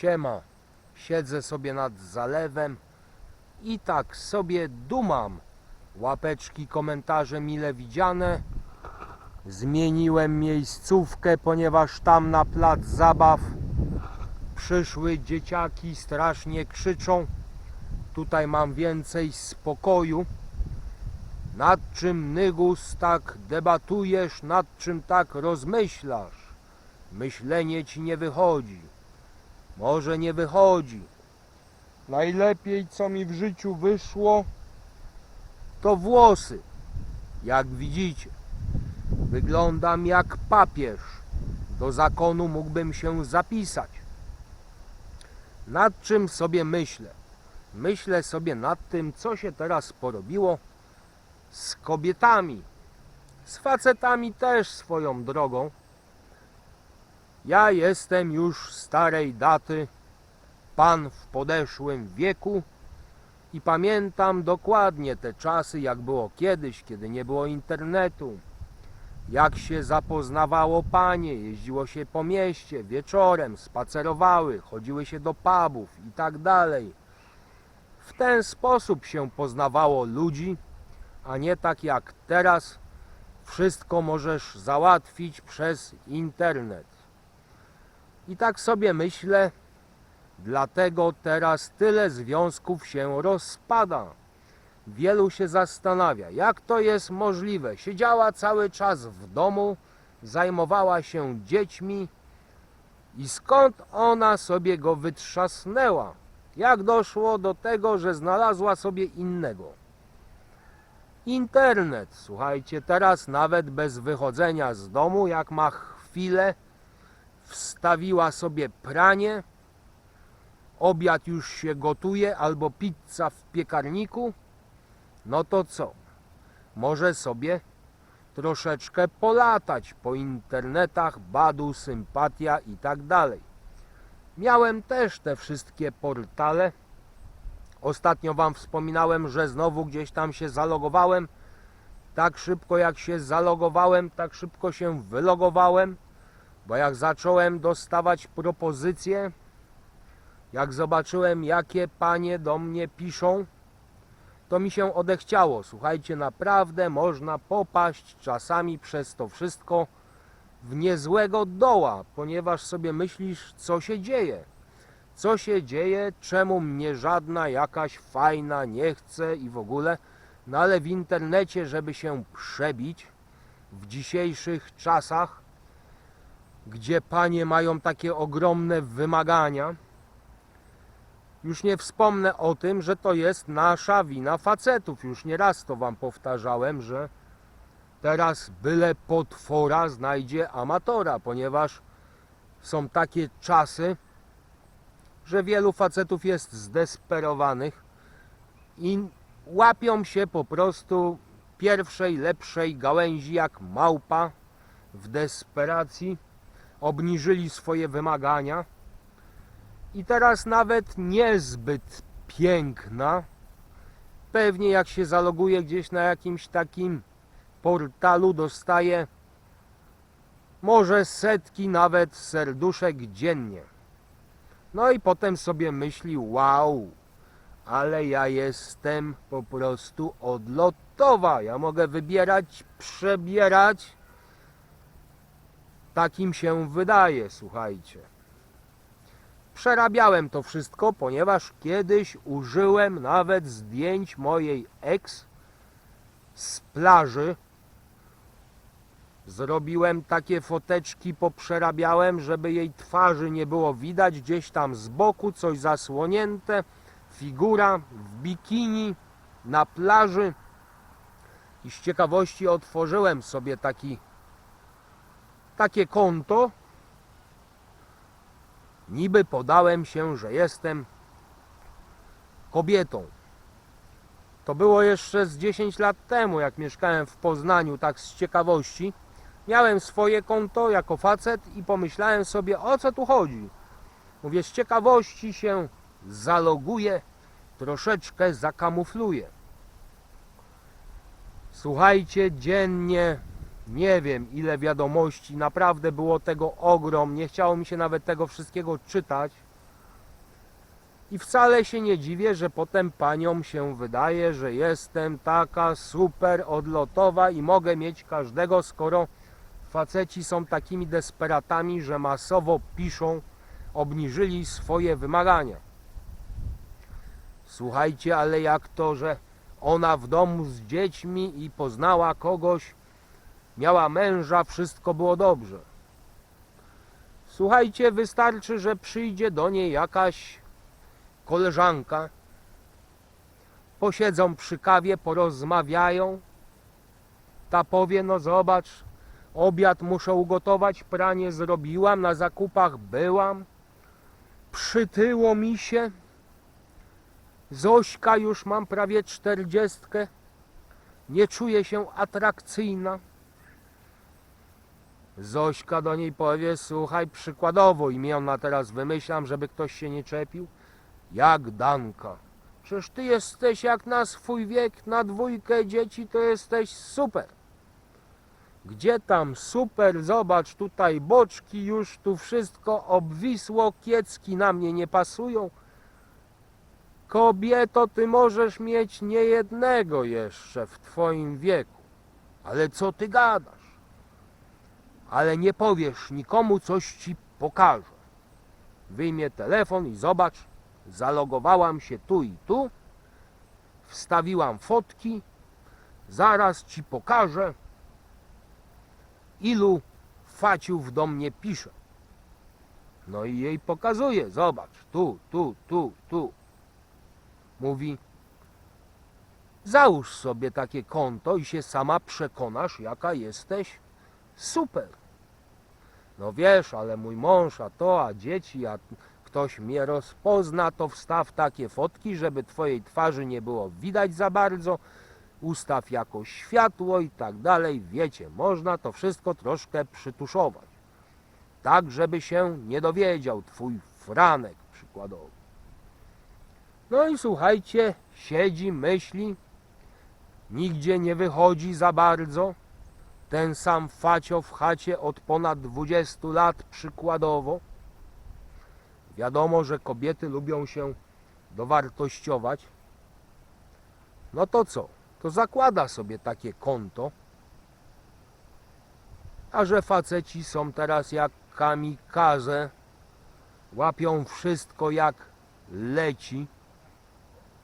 Siema, siedzę sobie nad zalewem i tak sobie dumam. Łapeczki, komentarze mile widziane. Zmieniłem miejscówkę, ponieważ tam na plac zabaw przyszły dzieciaki, strasznie krzyczą. Tutaj mam więcej spokoju. Nad czym, Nygus, tak debatujesz, nad czym tak rozmyślasz? Myślenie ci nie wychodzi. Może nie wychodzi. Najlepiej, co mi w życiu wyszło, to włosy. Jak widzicie, wyglądam jak papież. Do zakonu mógłbym się zapisać. Nad czym sobie myślę? Myślę sobie nad tym, co się teraz porobiło z kobietami. Z facetami też swoją drogą. Ja jestem już starej daty, pan w podeszłym wieku i pamiętam dokładnie te czasy, jak było kiedyś, kiedy nie było internetu. Jak się zapoznawało panie, jeździło się po mieście, wieczorem spacerowały, chodziły się do pubów i tak dalej. W ten sposób się poznawało ludzi, a nie tak jak teraz wszystko możesz załatwić przez internet. I tak sobie myślę, dlatego teraz tyle związków się rozpada. Wielu się zastanawia, jak to jest możliwe. Siedziała cały czas w domu, zajmowała się dziećmi i skąd ona sobie go wytrzasnęła? Jak doszło do tego, że znalazła sobie innego? Internet, słuchajcie, teraz nawet bez wychodzenia z domu, jak ma chwilę, wstawiła sobie pranie, obiad już się gotuje, albo pizza w piekarniku, no to co? Może sobie troszeczkę polatać po internetach, Badu, Sympatia i tak dalej. Miałem też te wszystkie portale. Ostatnio Wam wspominałem, że znowu gdzieś tam się zalogowałem. Tak szybko jak się zalogowałem, tak szybko się wylogowałem. Bo jak zacząłem dostawać propozycje, jak zobaczyłem, jakie panie do mnie piszą, to mi się odechciało. Słuchajcie, naprawdę można popaść czasami przez to wszystko w niezłego doła, ponieważ sobie myślisz, co się dzieje. Co się dzieje, czemu mnie żadna jakaś fajna nie chce i w ogóle. No ale w internecie, żeby się przebić w dzisiejszych czasach, gdzie panie mają takie ogromne wymagania. Już nie wspomnę o tym, że to jest nasza wina facetów. Już nie raz to wam powtarzałem, że teraz byle potwora znajdzie amatora, ponieważ są takie czasy, że wielu facetów jest zdesperowanych i łapią się po prostu pierwszej, lepszej gałęzi jak małpa w desperacji obniżyli swoje wymagania. I teraz nawet niezbyt piękna, pewnie jak się zaloguje gdzieś na jakimś takim portalu, dostaje może setki nawet serduszek dziennie. No i potem sobie myśli, wow, ale ja jestem po prostu odlotowa, ja mogę wybierać, przebierać, Takim się wydaje, słuchajcie. Przerabiałem to wszystko, ponieważ kiedyś użyłem nawet zdjęć mojej ex z plaży. Zrobiłem takie foteczki, poprzerabiałem, żeby jej twarzy nie było widać, gdzieś tam z boku coś zasłonięte, figura w bikini na plaży. I z ciekawości otworzyłem sobie taki takie konto. Niby podałem się, że jestem kobietą. To było jeszcze z 10 lat temu, jak mieszkałem w Poznaniu, tak z ciekawości. Miałem swoje konto jako facet i pomyślałem sobie, o co tu chodzi. Mówię, z ciekawości się zaloguję, troszeczkę zakamufluję. Słuchajcie, dziennie nie wiem ile wiadomości, naprawdę było tego ogrom, nie chciało mi się nawet tego wszystkiego czytać. I wcale się nie dziwię, że potem paniom się wydaje, że jestem taka super odlotowa i mogę mieć każdego, skoro faceci są takimi desperatami, że masowo piszą, obniżyli swoje wymagania. Słuchajcie, ale jak to, że ona w domu z dziećmi i poznała kogoś, miała męża, wszystko było dobrze. Słuchajcie, wystarczy, że przyjdzie do niej jakaś koleżanka, posiedzą przy kawie, porozmawiają. Ta powie, no zobacz, obiad muszę ugotować, pranie zrobiłam, na zakupach byłam, przytyło mi się. Zośka już mam prawie czterdziestkę, nie czuję się atrakcyjna. Zośka do niej powie, słuchaj, przykładowo imiona teraz wymyślam, żeby ktoś się nie czepił, jak Danka. Przecież ty jesteś jak na swój wiek, na dwójkę dzieci, to jesteś super. Gdzie tam super, zobacz, tutaj boczki już, tu wszystko obwisło, kiecki na mnie nie pasują. Kobieto, ty możesz mieć niejednego jeszcze w twoim wieku. Ale co ty gadasz? Ale nie powiesz nikomu, coś ci pokażę. Wyjmie telefon i zobacz, zalogowałam się tu i tu, wstawiłam fotki, zaraz ci pokażę, ilu faciów do mnie pisze. No i jej pokazuje, zobacz, tu, tu, tu, tu. Mówi, załóż sobie takie konto i się sama przekonasz, jaka jesteś super. No wiesz, ale mój mąż, a to, a dzieci, a ktoś mnie rozpozna, to wstaw takie fotki, żeby twojej twarzy nie było widać za bardzo, ustaw jakoś światło i tak dalej. Wiecie, można to wszystko troszkę przytuszować. Tak, żeby się nie dowiedział twój Franek przykładowo. No i słuchajcie, siedzi, myśli, nigdzie nie wychodzi za bardzo. Ten sam facio w chacie od ponad 20 lat przykładowo. Wiadomo, że kobiety lubią się dowartościować. No to co? To zakłada sobie takie konto. A że faceci są teraz jak kamikaze, łapią wszystko jak leci,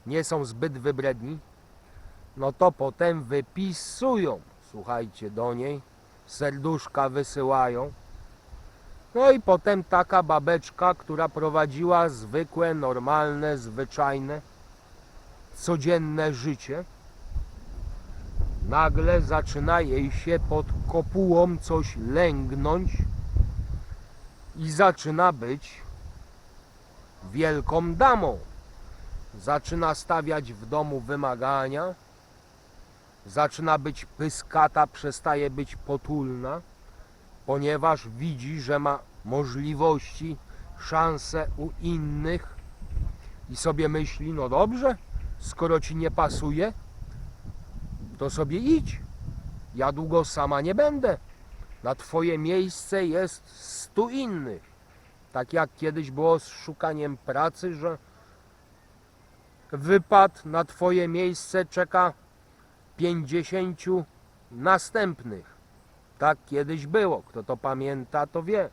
nie są zbyt wybredni, no to potem wypisują, słuchajcie, do niej, serduszka wysyłają. No i potem taka babeczka, która prowadziła zwykłe, normalne, zwyczajne, codzienne życie, nagle zaczyna jej się pod kopułą coś lęgnąć i zaczyna być wielką damą. Zaczyna stawiać w domu wymagania, zaczyna być pyskata, przestaje być potulna, ponieważ widzi, że ma możliwości, szanse u innych i sobie myśli, no dobrze, skoro ci nie pasuje, to sobie idź. Ja długo sama nie będę. Na twoje miejsce jest stu innych. Tak jak kiedyś było z szukaniem pracy, że wypad na twoje miejsce czeka 50 następnych. Tak kiedyś było. Kto to pamięta, to wie.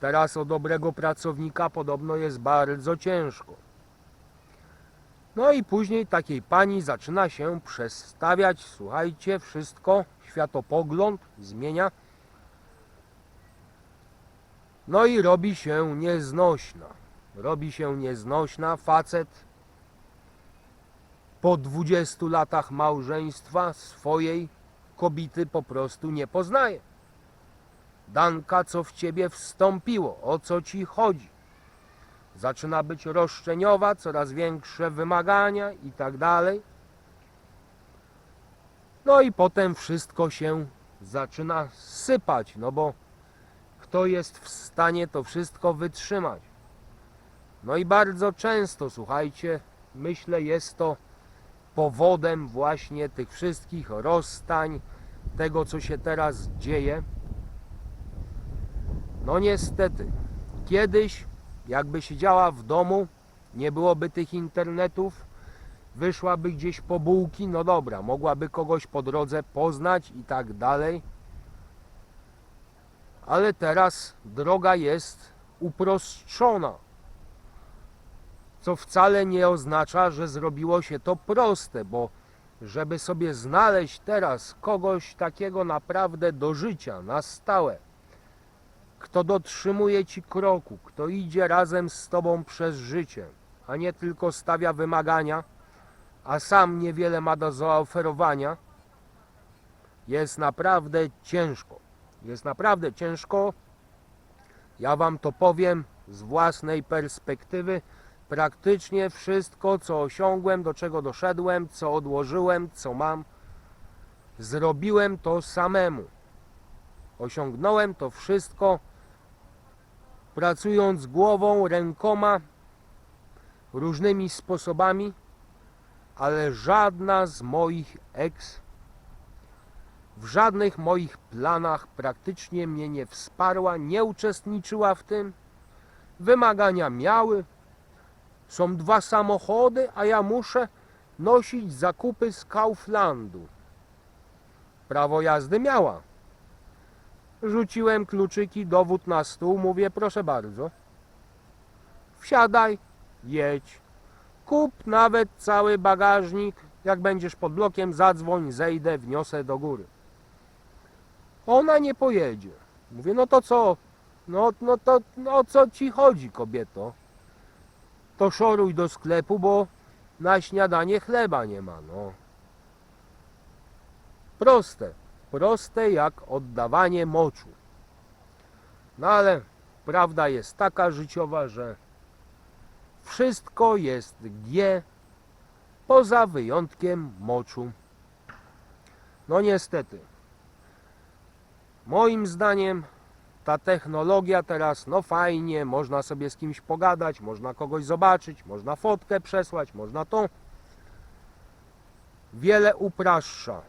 Teraz o dobrego pracownika podobno jest bardzo ciężko. No i później takiej pani zaczyna się przestawiać, słuchajcie, wszystko, światopogląd zmienia. No i robi się nieznośna. Robi się nieznośna. Facet po 20 latach małżeństwa swojej kobiety po prostu nie poznaje. Danka, co w ciebie wstąpiło? O co ci chodzi? Zaczyna być roszczeniowa, coraz większe wymagania i tak dalej. No i potem wszystko się zaczyna sypać, no bo kto jest w stanie to wszystko wytrzymać? No i bardzo często, słuchajcie, myślę, jest to powodem właśnie tych wszystkich rozstań, tego co się teraz dzieje. No niestety, kiedyś jakby siedziała w domu nie byłoby tych internetów, wyszłaby gdzieś po bułki, no dobra, mogłaby kogoś po drodze poznać i tak dalej. Ale teraz droga jest uproszczona. Co wcale nie oznacza, że zrobiło się to proste, bo żeby sobie znaleźć teraz kogoś takiego naprawdę do życia, na stałe, kto dotrzymuje ci kroku, kto idzie razem z tobą przez życie, a nie tylko stawia wymagania, a sam niewiele ma do zaoferowania, jest naprawdę ciężko. Jest naprawdę ciężko. Ja wam to powiem z własnej perspektywy. Praktycznie wszystko, co osiągłem, do czego doszedłem, co odłożyłem, co mam, zrobiłem to samemu. Osiągnąłem to wszystko pracując głową, rękoma, różnymi sposobami, ale żadna z moich ex w żadnych moich planach praktycznie mnie nie wsparła, nie uczestniczyła w tym. Wymagania miały. Są dwa samochody, a ja muszę nosić zakupy z Kauflandu. Prawo jazdy miała. Rzuciłem kluczyki, dowód na stół, mówię proszę bardzo. Wsiadaj, jedź. Kup nawet cały bagażnik. Jak będziesz pod blokiem, zadzwoń, zejdę, wniosę do góry. Ona nie pojedzie. Mówię, no to co? No, no to no, o co ci chodzi, kobieto? To szoruj do sklepu, bo na śniadanie chleba nie ma, no. Proste. Proste jak oddawanie moczu. No ale prawda jest taka życiowa, że wszystko jest G poza wyjątkiem moczu. No niestety. Moim zdaniem ta technologia teraz, no fajnie, można sobie z kimś pogadać, można kogoś zobaczyć, można fotkę przesłać, można to. Wiele upraszcza,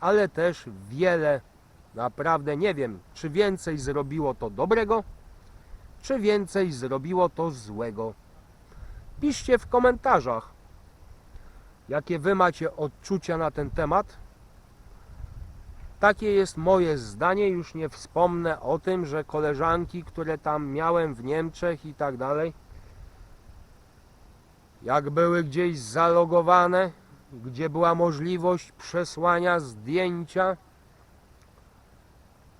ale też wiele, naprawdę nie wiem, czy więcej zrobiło to dobrego, czy więcej zrobiło to złego. Piszcie w komentarzach, jakie wy macie odczucia na ten temat. Takie jest moje zdanie, już nie wspomnę o tym, że koleżanki, które tam miałem w Niemczech i tak dalej, jak były gdzieś zalogowane, gdzie była możliwość przesłania zdjęcia,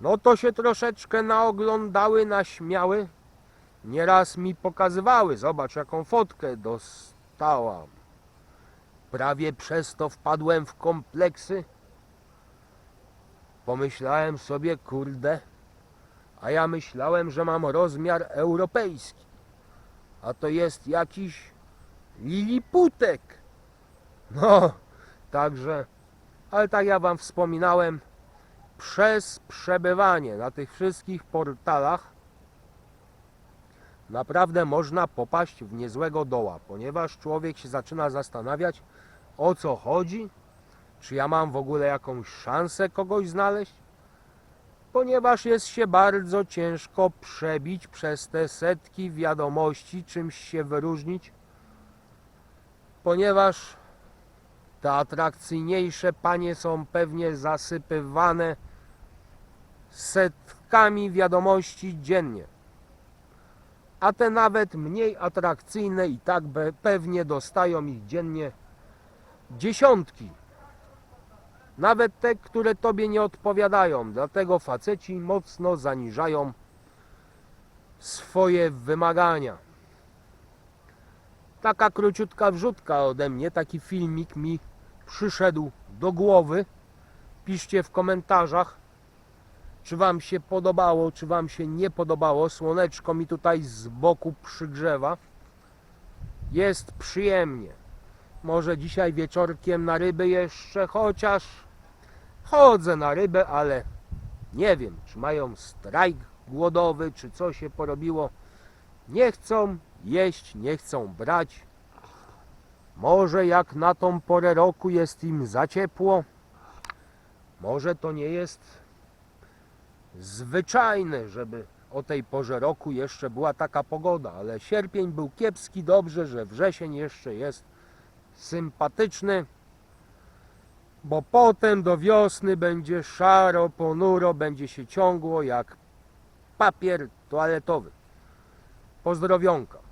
no to się troszeczkę naoglądały, naśmiały. Nieraz mi pokazywały, zobacz jaką fotkę dostałam. Prawie przez to wpadłem w kompleksy. Pomyślałem sobie, kurde, a ja myślałem, że mam rozmiar europejski. A to jest jakiś liliputek. No, także, ale tak ja wam wspominałem, przez przebywanie na tych wszystkich portalach naprawdę można popaść w niezłego doła, ponieważ człowiek się zaczyna zastanawiać, o co chodzi, czy ja mam w ogóle jakąś szansę kogoś znaleźć? Ponieważ jest się bardzo ciężko przebić przez te setki wiadomości, czymś się wyróżnić. Ponieważ te atrakcyjniejsze panie są pewnie zasypywane setkami wiadomości dziennie. A te nawet mniej atrakcyjne i tak pewnie dostają ich dziennie dziesiątki. Nawet te, które tobie nie odpowiadają. Dlatego faceci mocno zaniżają swoje wymagania. Taka króciutka wrzutka ode mnie, taki filmik mi przyszedł do głowy. Piszcie w komentarzach, czy Wam się podobało, czy Wam się nie podobało. Słoneczko mi tutaj z boku przygrzewa. Jest przyjemnie. Może dzisiaj wieczorkiem na ryby jeszcze, chociaż chodzę na rybę, ale nie wiem, czy mają strajk głodowy, czy co się porobiło. Nie chcą jeść, nie chcą brać. Może jak na tą porę roku jest im za ciepło, może to nie jest zwyczajne, żeby o tej porze roku jeszcze była taka pogoda, ale sierpień był kiepski, dobrze, że wrzesień jeszcze jest sympatyczny, bo potem do wiosny będzie szaro, ponuro, będzie się ciągło jak papier toaletowy. Pozdrowionka.